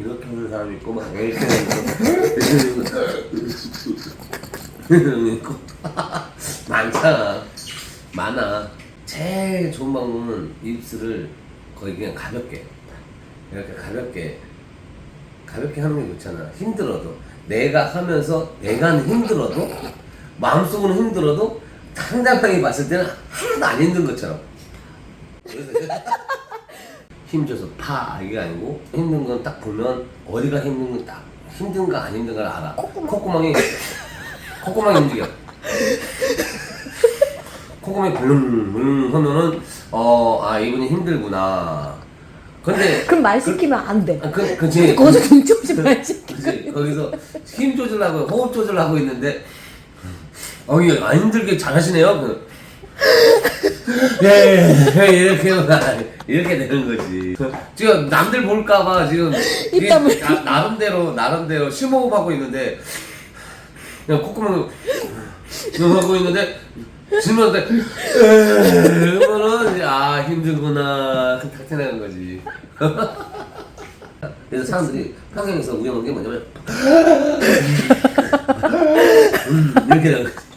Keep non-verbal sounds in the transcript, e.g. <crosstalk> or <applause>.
이렇게 하는 사람이 있고 막 이렇게 하는 사람이 있고 많잖아. 많아. 제일 좋은 방법은 입술을 거의 그냥 가볍게. 이렇게 가볍게. 가볍게 하는 게 좋잖아. 힘들어도. 내가 하면서 내가 힘들어도 마음속으로 힘들어도 상대방이 봤을 때는 하나도 안 힘든 것처럼 힘줘서 파 이게 아니고 힘든 건 딱 보면 어디가 힘든 건 딱 힘든가 안 힘든가를 알아 콧구멍 이 콧구멍이 움직여 콧구멍이 블릉블릉 하면은 어아 이분이 힘들구나 근데 그럼 말 시키면 안 돼. 아, 그, 그치 <laughs> 거기서 눈치 말 시키. 그치 거기서 힘 조절하고 호흡 조절하고 있는데 어 이거 안 힘들게 잘하시네요 그. <laughs> 예, 예, 이렇게 이렇게 되는 거지. 지금 남들 볼까봐 지금 <laughs> 이게 입담을. 나, 나름대로 나름대로 심호흡하고 있는데 그냥 콧구멍 하고 있는데 질문한테 그러면은 이제 아 힘들구나 탁 티나는 거지. <laughs> 그래서 사람들이 평생에서 우려먹는 게 뭐냐면 음, 이렇게 되는 거지.